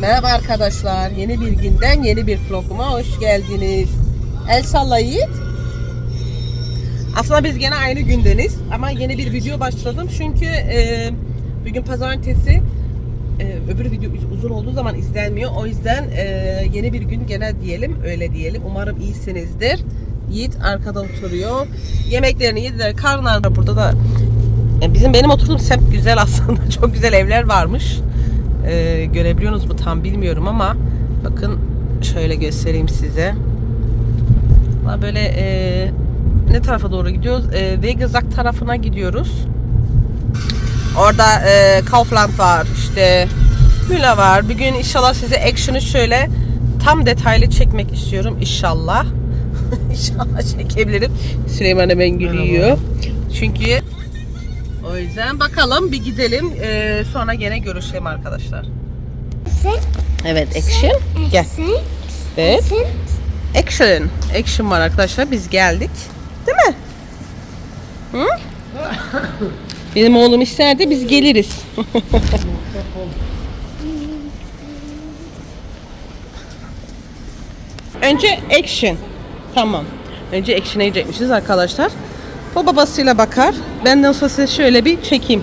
Merhaba arkadaşlar. Yeni bir günden yeni bir vloguma hoş geldiniz. El salla. Aslında biz gene aynı gündeniz ama yeni bir video başladım çünkü e, bugün pazartesi e, öbür video uz- uzun olduğu zaman izlenmiyor. O yüzden e, yeni bir gün gene diyelim öyle diyelim. Umarım iyisinizdir. Yiğit arkada oturuyor. Yemeklerini yediler. Karnlar burada da e, bizim benim oturduğum semt güzel aslında. Çok güzel evler varmış. E, görebiliyorsunuz mu tam bilmiyorum ama bakın şöyle göstereyim size. Valla Böyle e, ne tarafa doğru gidiyoruz? E, Vegasak tarafına gidiyoruz. Orada e, Kaufland var, işte Müller var. Bir gün inşallah size action'ı şöyle tam detaylı çekmek istiyorum inşallah. inşallah çekebilirim. Süleyman hemen gülüyor. Çünkü o yüzden bakalım bir gidelim. E, sonra gene görüşelim arkadaşlar. Evet action. Gel. Evet. Action. Action var arkadaşlar. Biz geldik. Değil mi? Hı? Benim oğlum isterdi biz geliriz. Önce action. Tamam. Önce action'a yiyecekmişiz arkadaşlar. Bu babasıyla bakar. Ben de olsa size şöyle bir çekeyim.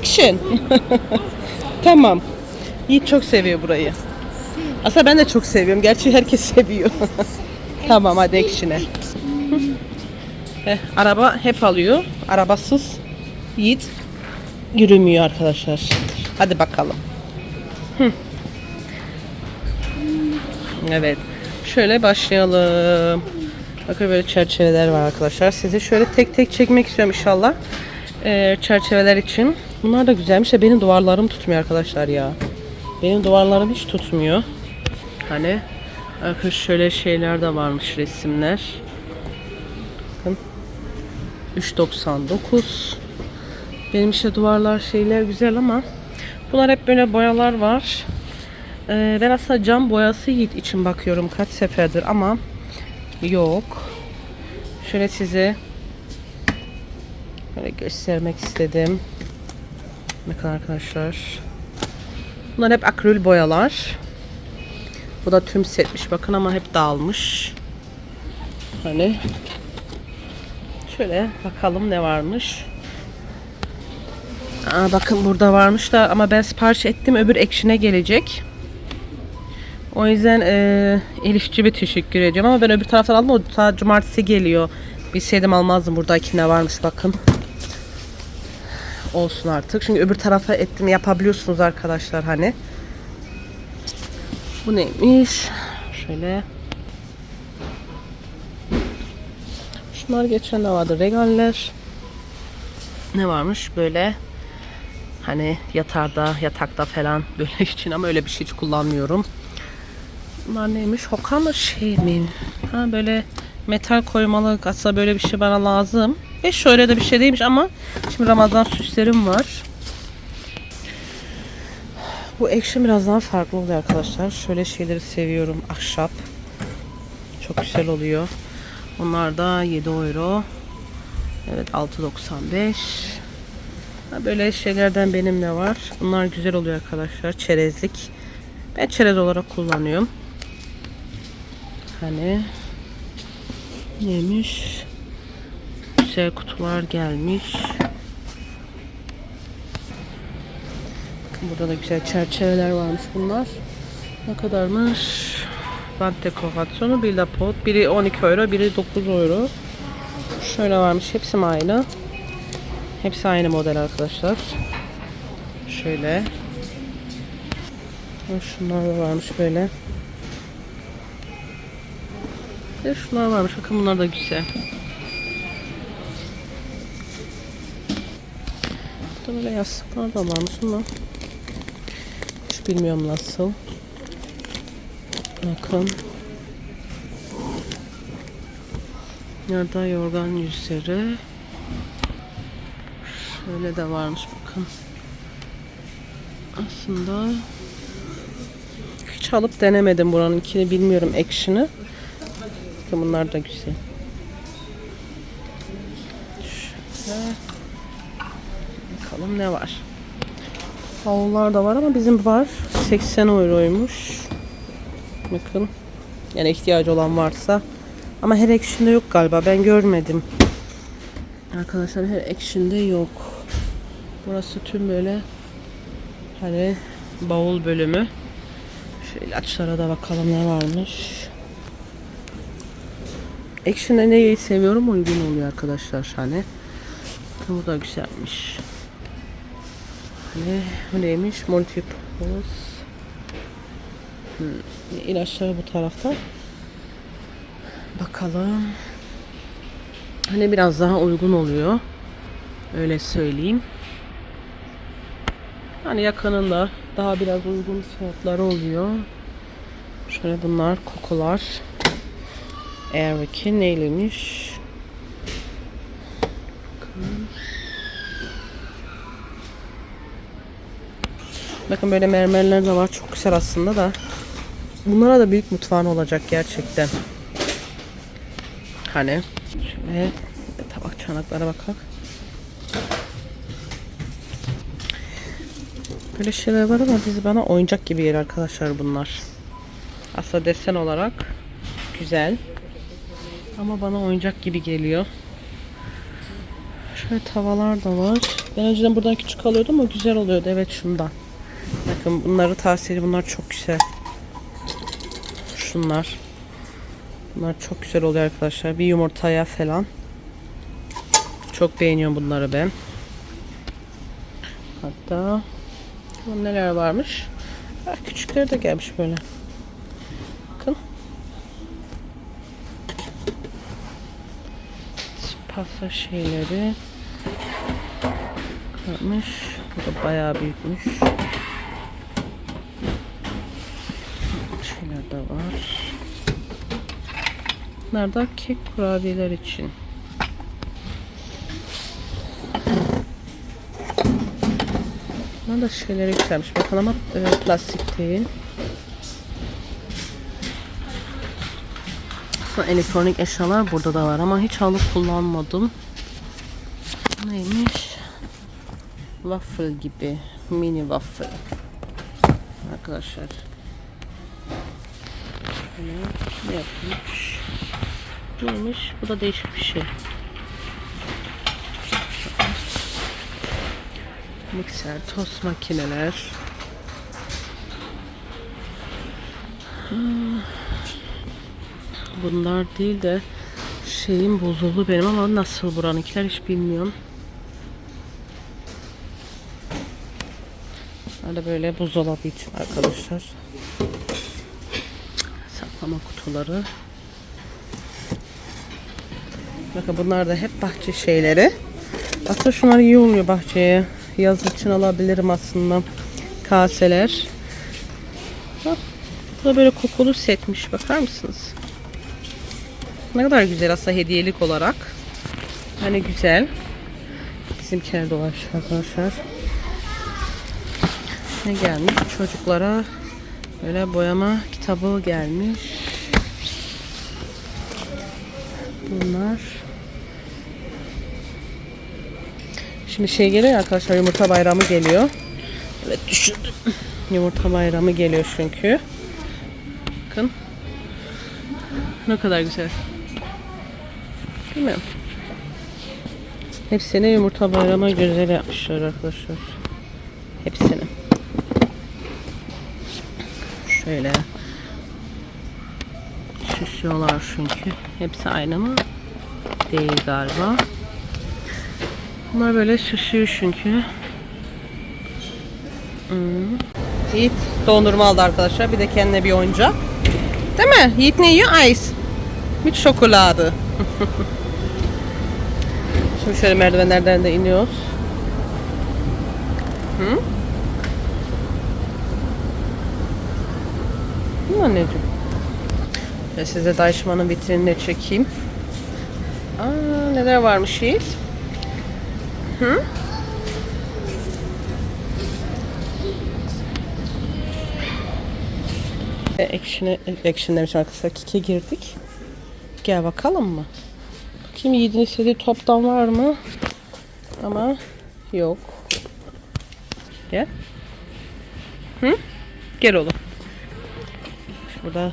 Action. tamam. Yiğit çok seviyor burayı. Aslında ben de çok seviyorum. Gerçi herkes seviyor. tamam hadi action'e. Heh, araba hep alıyor. Arabasız Yiğit yürümüyor arkadaşlar. Hadi bakalım. Hı. Evet. Şöyle başlayalım. Bakın böyle çerçeveler var arkadaşlar. Size şöyle tek tek çekmek istiyorum inşallah. Ee, çerçeveler için. Bunlar da güzelmiş de benim duvarlarım tutmuyor arkadaşlar ya. Benim duvarlarım hiç tutmuyor. Hani bakın şöyle şeyler de varmış resimler. Bakın. 3.99 Benim işte duvarlar şeyler güzel ama bunlar hep böyle boyalar var. Ee, ben aslında cam boyası için bakıyorum kaç seferdir ama yok. Şöyle size böyle göstermek istedim. Bakın arkadaşlar. Bunlar hep akril boyalar. Bu da tüm setmiş bakın ama hep dağılmış. Hani şöyle bakalım ne varmış. Aa, bakın burada varmış da ama ben sipariş ettim öbür ekşine gelecek. O yüzden e, Elifçi'ye teşekkür ediyorum ama ben öbür taraftan aldım o ta cumartesi geliyor. Bilseydim almazdım buradaki ne varmış bakın. Olsun artık. Çünkü öbür tarafa ettim yapabiliyorsunuz arkadaşlar hani. Bu neymiş? Şöyle. Şunlar geçen de vardı. Regaller. Ne varmış? Böyle hani yatarda, yatakta falan böyle için ama öyle bir şey hiç kullanmıyorum. Bunlar neymiş? Hokkano şey mi? Ha böyle metal koymalı aslında böyle bir şey bana lazım. Ve şöyle de bir şey değilmiş ama şimdi Ramazan süslerim var. Bu action biraz daha farklı oluyor arkadaşlar. Şöyle şeyleri seviyorum. Ahşap. Çok güzel oluyor. Onlar da 7 euro. Evet 6.95. Ha, Böyle şeylerden benim de var. Bunlar güzel oluyor arkadaşlar. Çerezlik. Ben çerez olarak kullanıyorum. Hani neymiş? Güzel kutular gelmiş. Burada da güzel çerçeveler varmış bunlar. Ne kadarmış? Bant dekorasyonu bir lapot. Biri 12 euro, biri 9 euro. Şöyle varmış. Hepsi aynı? Hepsi aynı model arkadaşlar. Şöyle. Şunlar da varmış böyle. Ve şunlar varmış. Bakın bunlar da güzel. Burada böyle yastıklar da varmış ama hiç bilmiyorum nasıl. Bakın. Nerede yorgan yüzleri. Şöyle de varmış bakın. Aslında hiç alıp denemedim buranınkini bilmiyorum action'ı. Bakın bunlar da güzel. Şöyle. Bakalım ne var. Havlular da var ama bizim var. 80 euroymuş. Bakın. Yani ihtiyacı olan varsa. Ama her action'da yok galiba. Ben görmedim. Arkadaşlar her action'da yok. Burası tüm böyle hani bavul bölümü. Şu ilaçlara da bakalım ne varmış. Action'da neyi seviyorum uygun oluyor arkadaşlar hani. Bu da güzelmiş. Hani bu neymiş? Multipurpose. Hmm. İlaçları bu tarafta. Bakalım. Hani biraz daha uygun oluyor. Öyle söyleyeyim. Hani yakınında daha biraz uygun fiyatları oluyor. Şöyle bunlar kokular. Airwick'in neyliymiş? Bakın. Bakın böyle mermerler de var. Çok güzel aslında da. Bunlara da büyük mutfağın olacak gerçekten. Hani şöyle tabak çanaklara bakalım. Böyle şeyler var ama biz bana oyuncak gibi geliyor arkadaşlar bunlar. Aslında desen olarak güzel. Ama bana oyuncak gibi geliyor. Şöyle tavalar da var. Ben önceden buradan küçük alıyordum ama güzel oluyordu. Evet şundan. Bakın bunları tavsiye ederim. Bunlar çok güzel. Şunlar. Bunlar çok güzel oluyor arkadaşlar. Bir yumurtaya falan. Çok beğeniyorum bunları ben. Hatta neler varmış. Küçükleri de gelmiş böyle. Bakın. Pasta şeyleri varmış. Bu da bayağı büyükmüş. Şeyler de var. Bunlar da kek kurabiyeler için. Bunlar da şeyleri güzelmiş. Bakın ama e, plastik değil. Aslında elektronik eşyalar burada da var ama hiç halı kullanmadım. Neymiş? Waffle gibi. Mini waffle. Arkadaşlar. Ne yapmış? Neymiş? Bu da değişik bir şey. Mikser, tost makineler. Hmm. Bunlar değil de şeyin bozuldu benim ama nasıl buranınkiler hiç bilmiyorum. Böyle böyle buzdolabı için arkadaşlar. Saklama kutuları. Bakın bunlar da hep bahçe şeyleri. Aslında şunlar iyi olmuyor bahçeye. Yaz için alabilirim aslında. Kaseler. Bu da böyle kokulu setmiş. Bakar mısınız? Ne kadar güzel aslında hediyelik olarak. Hani güzel. Bizimkiler dolaş arkadaşlar. Ne gelmiş? Çocuklara böyle boyama kitabı gelmiş. Bunlar Şimdi şey geliyor arkadaşlar yumurta bayramı geliyor. Evet düşürdüm. Yumurta bayramı geliyor çünkü. Bakın. Ne kadar güzel. Değil mi? Hepsini yumurta bayramı güzel yapmışlar arkadaşlar. Hepsini. Şöyle. Süslüyorlar çünkü. Hepsi aynı mı? Değil galiba. Bunlar böyle süslüyor çünkü. Hmm. Yiğit dondurma aldı arkadaşlar. Bir de kendine bir oyuncak. Değil mi? Yiğit ne yiyor? Ice. Mit şokoladı. Şimdi şöyle merdivenlerden de iniyoruz. Hı? Hı anneciğim? Ve size Deichmann'ın vitrinini çekeyim. Aa, neler varmış Yiğit? Hı? Action'e, action demişim arkadaşlar. Kike girdik. Gel bakalım mı? Bakayım Yiğit'in istediği toptan var mı? Ama yok. Gel. Hı? Gel oğlum. Şurada.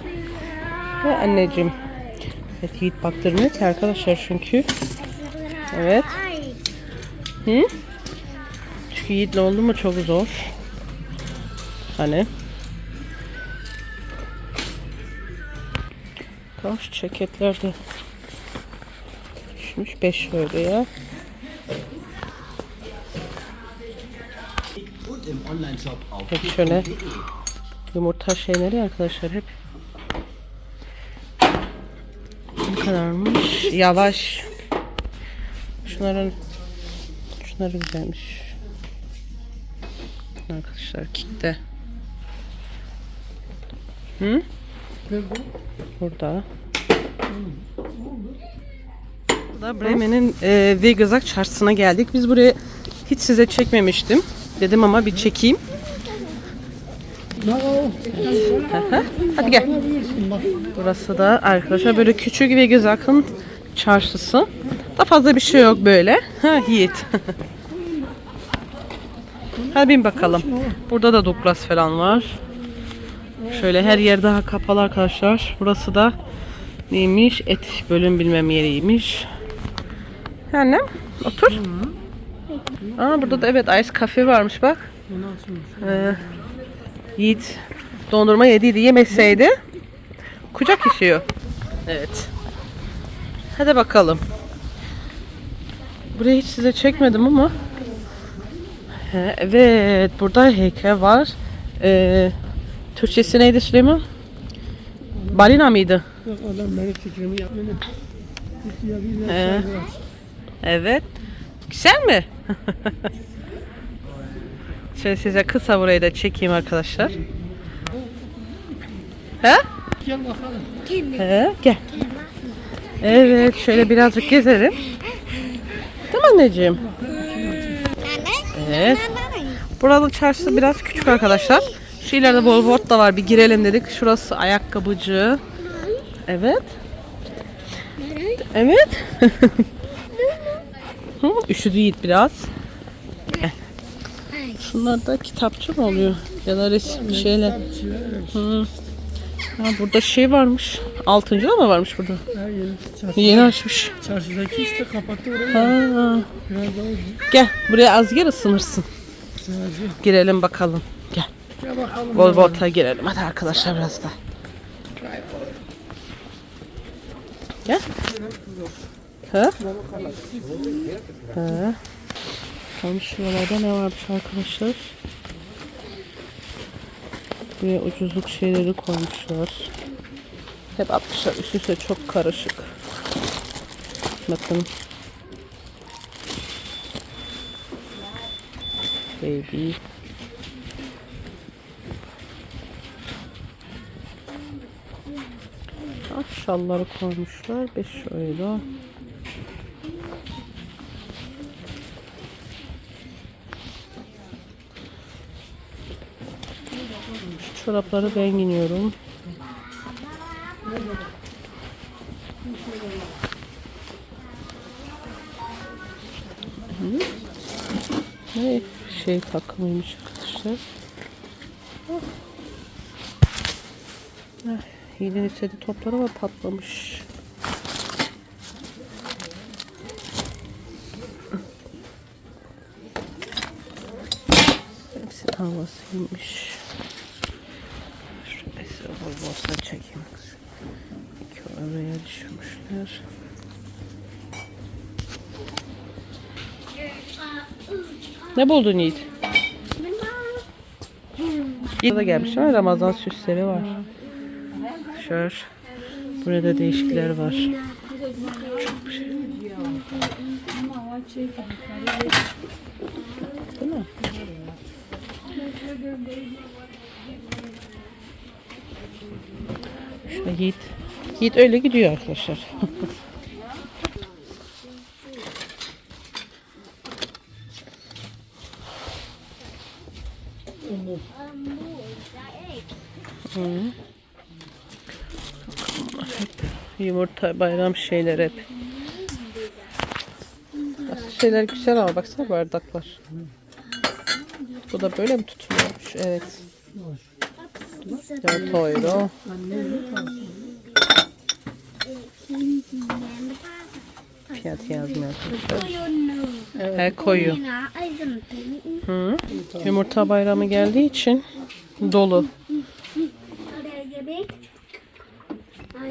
Ve anneciğim. Evet Yiğit baktırmıyor ki arkadaşlar çünkü. Evet. Hı? Çünkü Yiğit'le oldu mu çok zor. Hani. Kaç ceketler de düşmüş 5 öyle ya. Und im Onlineshop auf Hep şöyle yumurta şeyleri arkadaşlar hep. Ne kadarmış? Yavaş. Şunların şunları güzelmiş. Arkadaşlar kickte. Hı? Burada. Burada Bremen'in e, Vegasak çarşısına geldik. Biz buraya hiç size çekmemiştim. Dedim ama bir çekeyim. Hadi gel. Burası da arkadaşlar böyle küçük Vegasak'ın çarşısı. Da fazla bir şey yok böyle. Ha Yiğit. Hadi bin bakalım. Burada da Douglas falan var. Şöyle her yer daha kapalı arkadaşlar. Burası da neymiş? Et bölüm bilmem yeriymiş. Yani otur. Aa burada da evet ice kafe varmış bak. Ee, Yiğit dondurma yediydi yemeseydi kucak işiyor. Evet. Hadi bakalım. Burayı hiç size çekmedim ama. Evet burada heykel var. Ee, Türkçesi neydi Süleyman? Balina mıydı? Yok adam benim fikrimi. Yapabilir. Ee, evet. Güzel mi? Şöyle size kısa burayı da çekeyim arkadaşlar. He? Gel bakalım. He, gel. Evet, şöyle birazcık gezelim. Değil mi anneciğim? Evet. Buranın çarşısı biraz küçük arkadaşlar. Şu ileride Volvot da var. Bir girelim dedik. Şurası ayakkabıcı. Evet. Evet. Üşüdü Yiğit biraz. Şunlar da kitapçı mı oluyor? Ya da resim şeyler. Hı. Ha, burada şey varmış. Altıncı da mı varmış burada? Ha, yeni çarşı, Yeni açmış. çarşıdaki işte kapattı orayı. Ha. Biraz daha. Gel buraya az gel ısınırsın. Girelim bakalım. Gel. Gel bakalım. Volvot'a girelim. Hadi arkadaşlar biraz da. Gel. Ha? Ha. Tam şuralarda ne varmış arkadaşlar? Buraya ucuzluk şeyleri koymuşlar. Hep atmışlar. Üst üste çok karışık. Bakın. Baby. Ah, şalları koymuşlar. 5 euro. Şu çorapları ben giyiniyorum. Ne şey takımıymış arkadaşlar. Yiğidin istediği toplar ama patlamış. Hepsi havasıymış. Şöyle size bol bolsa çekeyim. İki oraya düşürmüşler. Ne buldun Yiğit? Yiğit'e da gelmiş ama Ramazan süsleri var. Şöyle. Burada değişikler var. Çok şey. Değil mi? Şöyle Yiğit. Yiğit öyle gidiyor arkadaşlar. Hı. Yumurta bayram şeyler hep. Aslında şeyler güzel ama baksana bardaklar. Bu da böyle mi tutuluyormuş? Evet. 4 euro. Fiyat yazmıyor. He koyu. Hı. Yumurta bayramı geldiği için dolu.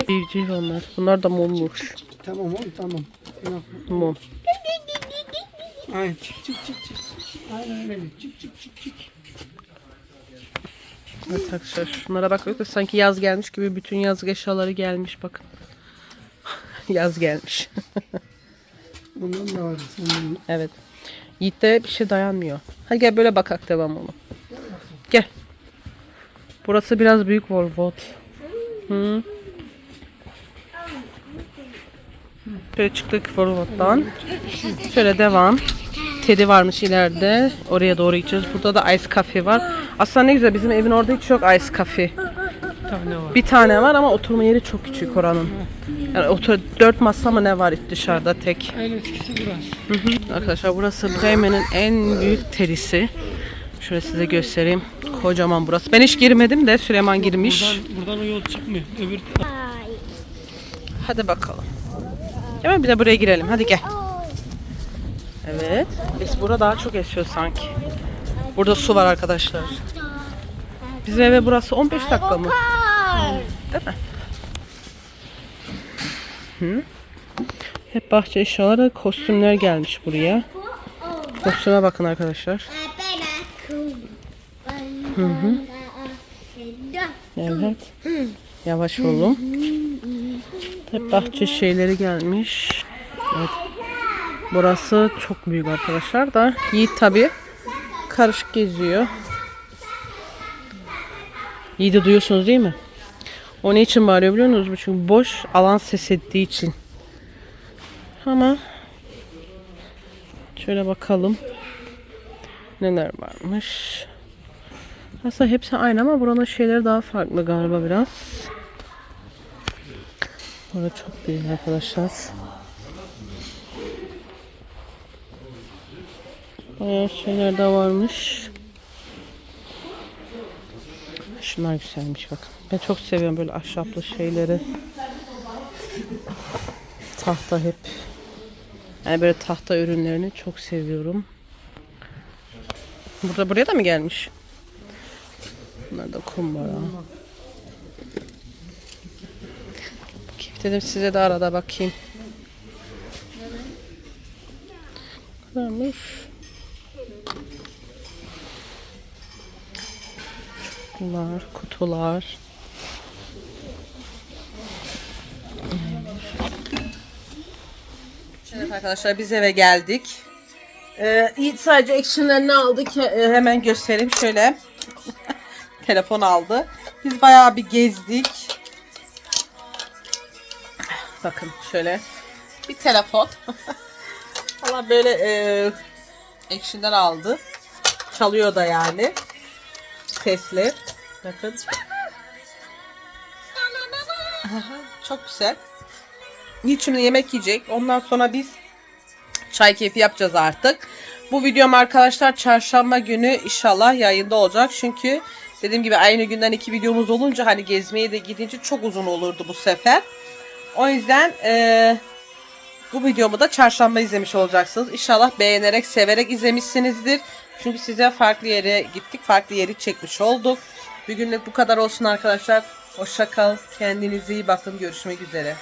Civciv onlar. Bunlar da mummuş. Tamam oğlum tamam. Mum. Aynen çık çık çık çık. Aynen öyle. Çık çık çık çık. Evet arkadaşlar şunlara bakıyoruz sanki yaz gelmiş gibi bütün yaz eşyaları gelmiş bakın. yaz gelmiş. Bundan da var. Evet. Yiğit'te bir şey dayanmıyor. Hadi gel böyle bakak devam oğlum. Gel. Burası biraz büyük Volvo. Hı. Şöyle çıktık Volvo'dan. Şöyle devam. Teddy varmış ileride. Oraya doğru gideceğiz. Burada da Ice Cafe var. Aslında ne güzel bizim evin orada hiç yok Ice Cafe. tane var. Bir tane var ama oturma yeri çok küçük oranın. Yani otur dört masa mı ne var dışarıda tek. Burası. Arkadaşlar burası Bremen'in en büyük terisi. Şöyle size göstereyim. Kocaman burası. Ben hiç girmedim de Süleyman girmiş. Buradan, buradan o yol çıkmıyor. Öbür Hadi bakalım. Hemen bir de buraya girelim. Hadi gel. Evet. Biz burada daha çok yaşıyor sanki. Burada su var arkadaşlar. Bizim eve burası 15 dakika mı? Değil mi? Hı. Hep bahçe eşyaları, kostümler gelmiş buraya. Kostüme bakın arkadaşlar. Evet. Yavaş olun. Hep bahçe şeyleri gelmiş. Evet. Burası çok büyük arkadaşlar da. Yiğit tabi karışık geziyor. Yiğit'i duyuyorsunuz değil mi? O ne için bağırıyor biliyor musunuz? Çünkü boş alan ses ettiği için. Ama şöyle bakalım. Neler varmış. Aslında hepsi aynı ama buranın şeyleri daha farklı galiba biraz. Burada çok büyük arkadaşlar. Bayağı şeyler de varmış. Şunlar güzelmiş bakın. Ben çok seviyorum böyle ahşaplı şeyleri. Tahta hep. Yani böyle tahta ürünlerini çok seviyorum. Burada buraya da mı gelmiş? Bunlar da kumbara. Bakayım dedim size de arada bakayım. Kadarmış. Çukurlar, kutular. Evet arkadaşlar biz eve geldik. Ee, sadece action'larını aldı ki e, hemen göstereyim şöyle. Telefon aldı. Biz bayağı bir gezdik. Bakın şöyle bir telefon. Valla böyle e, action'dan aldı. Çalıyor da yani. Sesli. Bakın. Çok güzel. Şimdi yemek yiyecek. Ondan sonra biz çay keyfi yapacağız artık. Bu videom arkadaşlar çarşamba günü inşallah yayında olacak. Çünkü dediğim gibi aynı günden iki videomuz olunca hani gezmeye de gidince çok uzun olurdu bu sefer. O yüzden eee, bu videomu da çarşamba izlemiş olacaksınız. İnşallah beğenerek, severek izlemişsinizdir. Çünkü size farklı yere gittik. Farklı yeri çekmiş olduk. Bugünlük bu kadar olsun arkadaşlar. Hoşça kal. Kendinize iyi bakın. Görüşmek üzere.